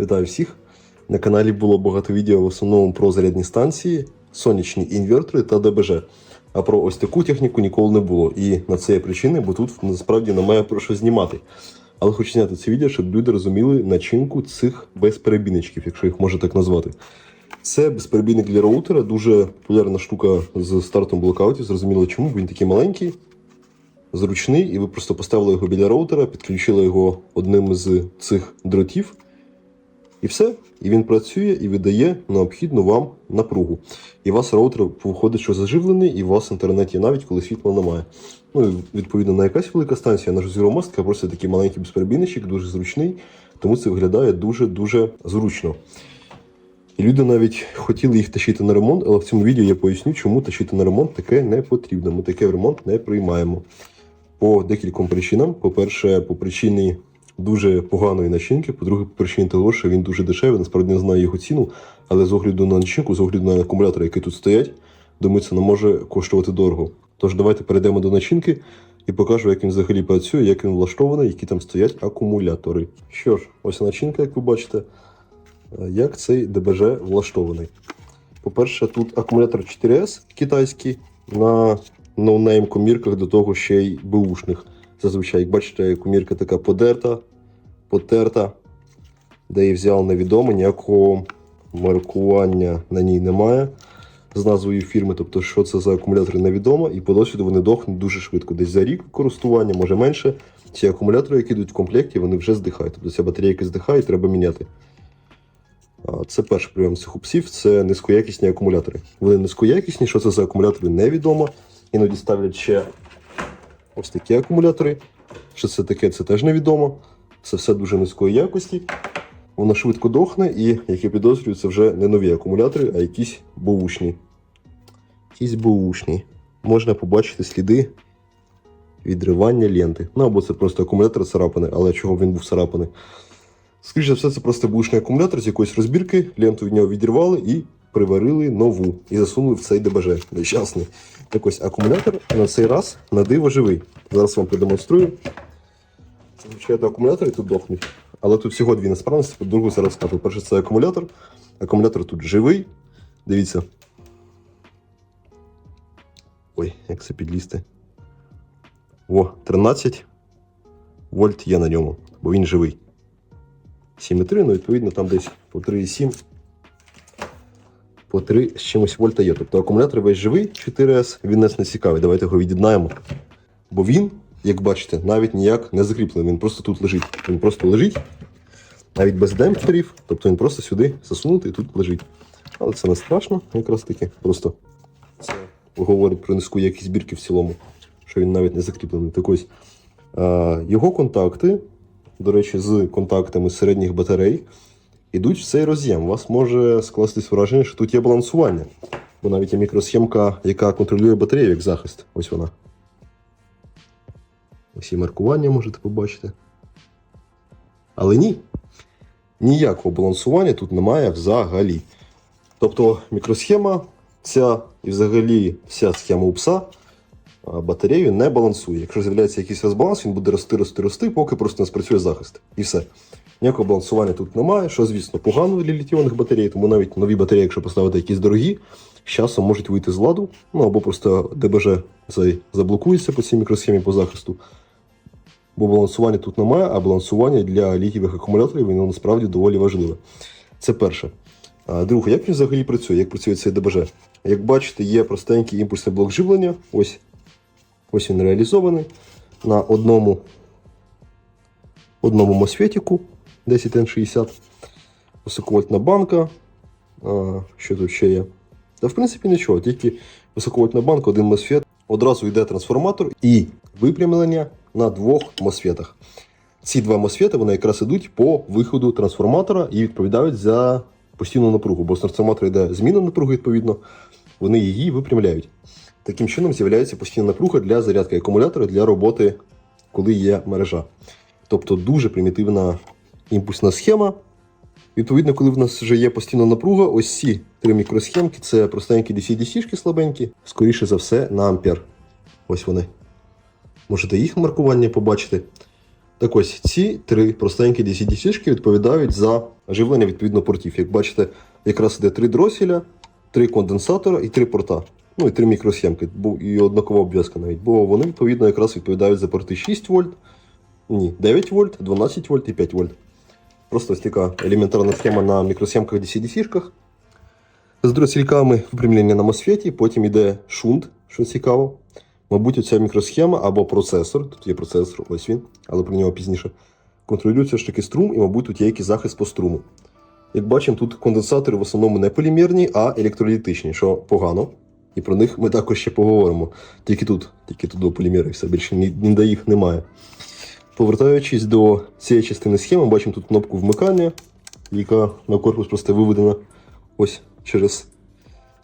Вітаю всіх! На каналі було багато відео в основному про зарядні станції, сонячні інвертори та ДБЖ. А про ось таку техніку ніколи не було. І на це є причини, бо тут насправді немає про що знімати. Але хочу зняти це відео, щоб люди розуміли начинку цих безперебійничків, якщо їх можна так назвати. Це безперебійник для роутера, дуже популярна штука з стартом блокаутів. Зрозуміло чому, він такий маленький, зручний, і ви просто поставили його біля роутера, підключили його одним з цих дротів. І все. І він працює і видає необхідну вам напругу. І у вас роутер виходить, що заживлений, і у вас інтернет є навіть коли світла немає. Ну, відповідно, на якась велика станція, на зіромастка, просто такий маленький безперебійничок, дуже зручний, тому це виглядає дуже-дуже зручно. І люди навіть хотіли їх тащити на ремонт, але в цьому відео я поясню, чому тащити на ремонт таке не потрібно. Ми таке в ремонт не приймаємо. По декільком причинам. По-перше, по причині дуже поганої начинки, по-друге, по причині того, що він дуже дешевий, насправді не знаю його ціну, але з огляду на начинку, з огляду на акумулятори, які тут стоять, думаю, це не може коштувати дорого. Тож давайте перейдемо до начинки і покажу, як він взагалі працює, як він влаштований, які там стоять акумулятори. Що ж, ось начинка, як ви бачите, Е, як цей ДБЖ влаштований. По-перше, тут акумулятор 4С китайський на ноунейм комірках до того ще й бушних. Зазвичай, як бачите, комірка така подерта, потерта, де її взяв невідомо, ніякого маркування на ній немає з назвою фірми. Тобто, що це за акумулятори невідомо, і по досвіду вони дохнуть дуже швидко. Десь за рік користування, може менше. Ці акумулятори, які йдуть в комплекті, вони вже здихають. Тобто ця батарейка здихає і треба міняти. Це перший прийом цих псів це низькоякісні акумулятори. Вони низькоякісні, що це за акумулятори, невідомо. Іноді ставлять ще ось такі акумулятори. Що це таке, це теж невідомо. Це все дуже низької якості. Воно швидко дохне, і, як я підозрюю, це вже не нові акумулятори, а якісь бушні. Якісь бушні. Можна побачити сліди відривання ленти. Ну або це просто акумулятор царапаний, але чого він був царапаний. Скоріше за все, це просто бушний акумулятор з якоїсь розбірки, ленту від нього відірвали і приварили нову. І засунули в цей ДБЖ. Нещасний. Так ось акумулятор на цей раз на диво живий. Зараз вам продемонструю. Звичайно акумулятори тут дохнуть. Але тут всього дві несправності, по другу зараз скажу. Перше, це акумулятор. Акумулятор тут живий. Дивіться. Ой, як це підлізти. О, 13 вольт є на ньому, бо він живий. 7,3, ну відповідно там десь по 3,7. По 3 з чимось вольта є. Тобто акумулятор весь живий 4С, він нас не цікавий. Давайте його від'єднаємо. Бо він, як бачите, навіть ніяк не закріплений. Він просто тут лежить. Він просто лежить, навіть без демпферів. Тобто він просто сюди засунутий і тут лежить. Але це не страшно, якраз таки. Просто це говорить про низьку якість збірки в цілому, що він навіть не закріплений. Так ось його контакти до речі, з контактами середніх батарей, ідуть в цей роз'єм. У вас може скластись враження, що тут є балансування. Бо навіть є мікросхемка, яка контролює батарею як захист. Ось вона. Ось і маркування можете побачити. Але ні. Ніякого балансування тут немає взагалі. Тобто мікросхема ця і взагалі вся схема у пса батарею не балансує. Якщо з'являється якийсь розбаланс, він буде рости, рости, рости, поки просто не спрацює захист. І все. Ніякого балансування тут немає, що, звісно, погано для літіонних батарей, тому навіть нові батареї, якщо поставити якісь дорогі, з часом можуть вийти з ладу, ну або просто ДБЖ цей заблокується по цій мікросхемі по захисту. Бо балансування тут немає, а балансування для літієвих акумуляторів воно насправді доволі важливе. Це перше. Друге, як він взагалі працює? Як працює цей ДБЖ? Як бачите, є простенький імпульсний блок живлення. Ось Ось він реалізований на одному одному мосфетіку 10N60. Високовольтна банка. А, Що тут ще є? Та в принципі нічого, тільки високовольтна банка, один мосфет. Одразу йде трансформатор і випрямлення на двох мосфетах. Ці два мосфети вони якраз ідуть по виходу трансформатора і відповідають за постійну напругу. Бо з трансформатора йде зміна напруги, відповідно, вони її випрямляють. Таким чином з'являється постійна напруга для зарядки акумулятора для роботи, коли є мережа. Тобто дуже примітивна імпульсна схема. Відповідно, коли в нас вже є постійна напруга, ось ці три мікросхемки це простенькі DC-DC слабенькі, скоріше за все, на ампер. Ось вони. Можете їх маркування побачити. Так ось ці три простенькі DC-DC відповідають за живлення відповідно портів. Як бачите, якраз іде три дроселя, три конденсатора і три порта. Ну і три мікросхемки, і однакова обв'язка навіть. Бо вони відповідно якраз відповідають за порти 6 вольт, ні, 9 вольт, 12 вольт і 5 вольт. Просто ось така елементарна схема на мікросхемках DC-DC-шках. З дросельками випрямлення на мосфеті, потім йде шунт, що цікаво. Мабуть, оця мікросхема або процесор, тут є процесор, ось він, але про нього пізніше. Контролюється ж таки струм, і, мабуть, тут є якийсь захист по струму. Як бачимо, тут конденсатори в основному не полімерні, а електролітичні, що погано. І про них ми також ще поговоримо. Тільки тут, тільки тут до полімери, все більше ні- ніде їх немає. Повертаючись до цієї частини схеми, бачимо тут кнопку вмикання, яка на корпус просто виведена ось через,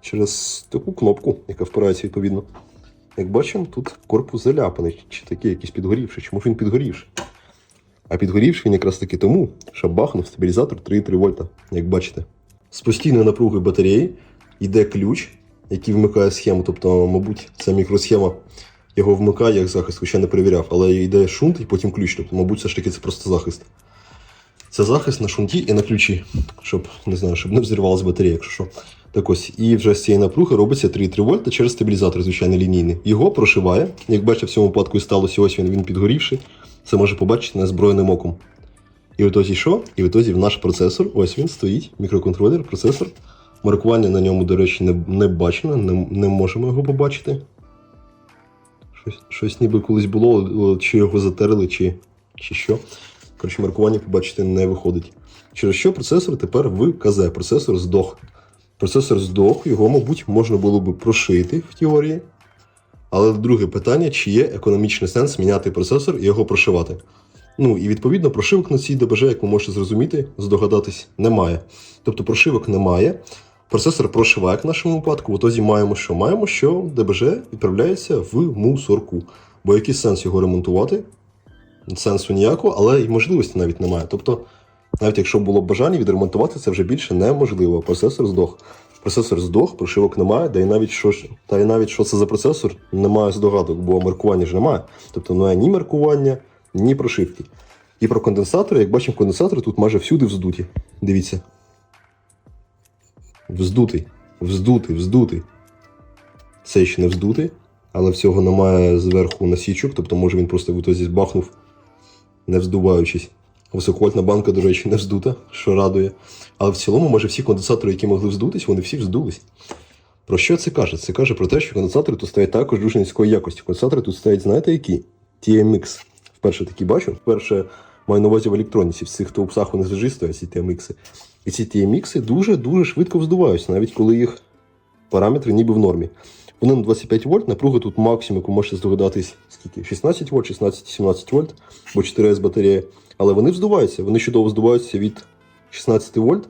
через таку кнопку, яка впирається відповідно. Як бачимо, тут корпус заляпаний, чи такий якийсь підгорівший. Чому ж він підгорівший? А підгорівший він якраз таки тому, що бахнув стабілізатор 3,3 вольта, як бачите. З постійною напругою батареї йде ключ, який вмикає схему. Тобто, мабуть, ця мікросхема його вмикає як захист, хоча не перевіряв, але йде шунт і потім ключ. Тобто, мабуть, все ж таки це просто захист. Це захист на шунті і на ключі, щоб не знаю, щоб не взірвалася батарея, якщо що. Так ось, і вже з цієї напруги робиться 3,3 вольта через стабілізатор, звичайно, лінійний. Його прошиває. Як бачите, в цьому випадку і сталося ось він, він підгорівший. Це може побачити незброєним оком. І в ітозі що? І в ітозі в наш процесор, ось він стоїть, мікроконтролер, процесор. Маркування на ньому, до речі, не, не бачено, не, не можемо його побачити. Щось, щось ніби колись було, чи його затерли, чи, чи що. Коротше, маркування побачити не виходить. Через що процесор тепер в КЗ, процесор здох. Процесор здох, його, мабуть, можна було би прошити в теорії. Але друге питання, чи є економічний сенс міняти процесор і його прошивати. Ну і відповідно прошивок на цій ДБЖ, як ви можете зрозуміти, здогадатись, немає. Тобто прошивок немає. Процесор прошиває в нашому випадку. В отозі маємо що? Маємо, що ДБЖ відправляється в мусорку. Бо який сенс його ремонтувати? Сенсу ніякого, але й можливості навіть немає. Тобто, навіть якщо було б бажання відремонтувати, це вже більше неможливо. Процесор здох. Процесор здох, прошивок немає, да і навіть що та й навіть що це за процесор, немає здогадок, бо маркування ж немає. Тобто немає ні маркування, ні прошивки. І про конденсатори, як бачимо, конденсатори тут майже всюди вздуті. Дивіться. Вздутий, вздутий, вздутий. Це ще не вздутий, але в цього немає зверху насічок, тобто може він просто в ітозі збахнув, не вздуваючись. Високовольтна банка, до речі, не вздута, що радує. Але в цілому, може, всі конденсатори, які могли вздутись, вони всі вздулись. Про що це каже? Це каже про те, що конденсатори тут стоять також дуже низької якості. Конденсатори тут стоять, знаєте, які? TMX. Вперше такі бачу. Вперше маю на увазі в електроніці. В цих товпсах вони завжди стоять, ці TMX. І ці TMX дуже-дуже швидко вздуваються, навіть коли їх параметри ніби в нормі. Вони на 25 вольт, напруга тут максимум, яку можете здогадатись, скільки? 16 вольт, 16-17 вольт, бо 4С батарея. Але вони вздуваються, вони чудово вздуваються від 16 вольт.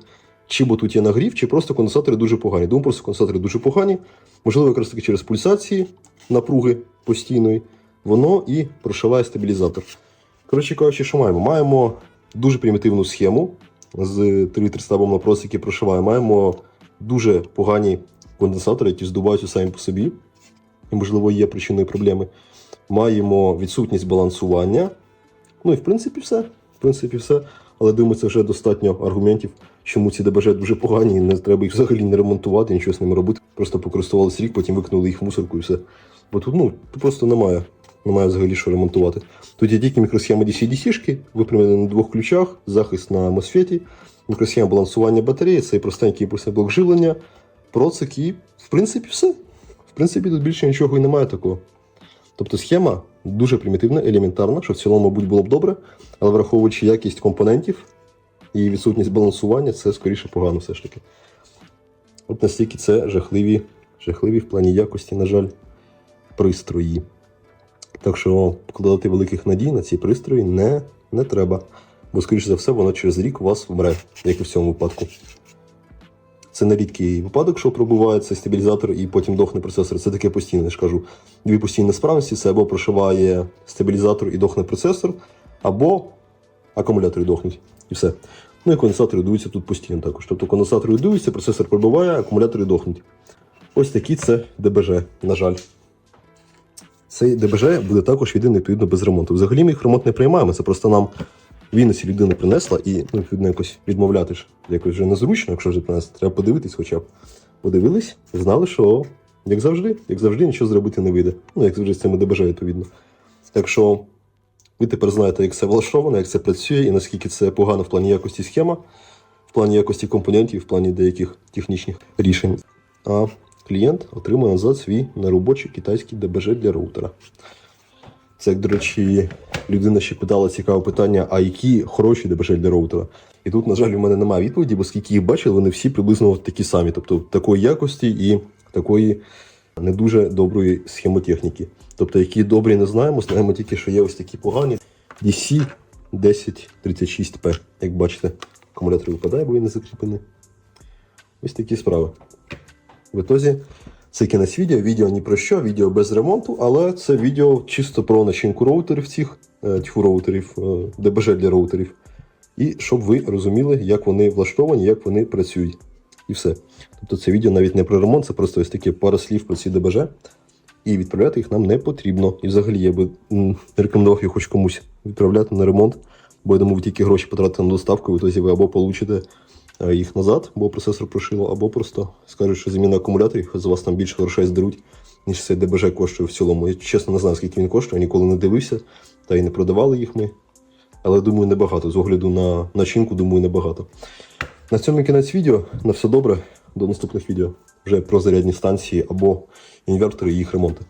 Чи бо тут є нагрів, чи просто конденсатори дуже погані. Думаю, просто конденсатори дуже погані. Можливо, якраз таки через пульсації напруги постійної, воно і прошиває стабілізатор. Коротше кажучи, що маємо? Маємо дуже примітивну схему з 3 стабом на прос, який прошиває. Маємо дуже погані конденсатори, які здуваються самі по собі, і, можливо, є причиною проблеми. Маємо відсутність балансування. Ну і в принципі все. В принципі, все. Але думаю, це вже достатньо аргументів, чому ці ДБЖ дуже погані, і не треба їх взагалі не ремонтувати, нічого з ними робити. Просто покористувалися рік, потім викинули їх в мусорку і все. Бо тут ну, тут просто немає. Немає взагалі що ремонтувати. Тут є тільки мікросхема DC-DC-шки, випрямлені на двох ключах, захист на мосфеті, мікросхема балансування батареї, цей простенький імпульсний блок живлення, процик і, в принципі, все. В принципі, тут більше нічого і немає такого. Тобто схема дуже примітивна, елементарна, що в цілому, мабуть, було б добре, але враховуючи якість компонентів і відсутність балансування, це скоріше погано все ж таки. От настільки це жахливі, жахливі в плані якості, на жаль, пристрої. Так що покладати великих надій на ці пристрої не, не треба. Бо, скоріше за все, воно через рік вас вмре, як і в цьому випадку. Це не рідкий випадок, що пробуває цей стабілізатор і потім дохне процесор. Це таке постійне, я ж кажу. Дві постійні несправності це або прошиває стабілізатор і дохне процесор, або акумулятори дохнуть. І все. Ну і конденсатори дуються тут постійно також. Тобто конденсатори дуються, процесор пробиває, акумулятори дохнуть. Ось такі це ДБЖ, на жаль. Цей ДБЖ буде також відданий відповідно без ремонту. Взагалі ми їх ремонт не приймаємо. Це просто нам Вінниці людина принесла і ну, якось відмовляти ж якось вже незручно, якщо вже принесли. Треба подивитись, хоча б подивились, знали, що як завжди, як завжди, нічого зробити не вийде. Ну, як завжди з цими ДБЖ, відповідно. Так що ви тепер знаєте, як це влаштовано, як це працює і наскільки це погано в плані якості схема, в плані якості компонентів, в плані деяких технічних рішень. А клієнт отримує назад свій неробочий китайський ДБЖ для роутера. Це, до речі, людина ще питала цікаве питання: а які хороші ДБЖ для роутера? І тут, на жаль, у мене немає відповіді, бо скільки їх бачили, вони всі приблизно такі самі, тобто такої якості і такої не дуже доброї схемотехніки. Тобто, які добрі не знаємо, знаємо тільки, що є ось такі погані DC 1036P. Як бачите, акумулятор випадає, бо він не закріплений. Ось такі справи. В ітозі це кінець відео. Відео ні про що, відео без ремонту, але це відео чисто про начинку роутерів цих, е, тьфу, роутерів, е, ДБЖ для роутерів. І щоб ви розуміли, як вони влаштовані, як вони працюють. І все. Тобто це відео навіть не про ремонт, це просто ось таке пара слів про ці ДБЖ. І відправляти їх нам не потрібно. І взагалі я би рекомендував їх хоч комусь відправляти на ремонт, бо я думаю, ви тільки гроші потратите на доставку, і в ви або получите їх назад, бо процесор прошило, або просто скажуть, що заміна акумуляторів з вас там більше грошей здеруть, ніж цей ДБЖ коштує в цілому. Я чесно не знаю, скільки він коштує, ніколи не дивився, та й не продавали їх ми. Але думаю, небагато. З огляду на начинку, думаю, небагато. На цьому кінець відео. На все добре. До наступних відео. Вже про зарядні станції або інвертори і їх ремонти.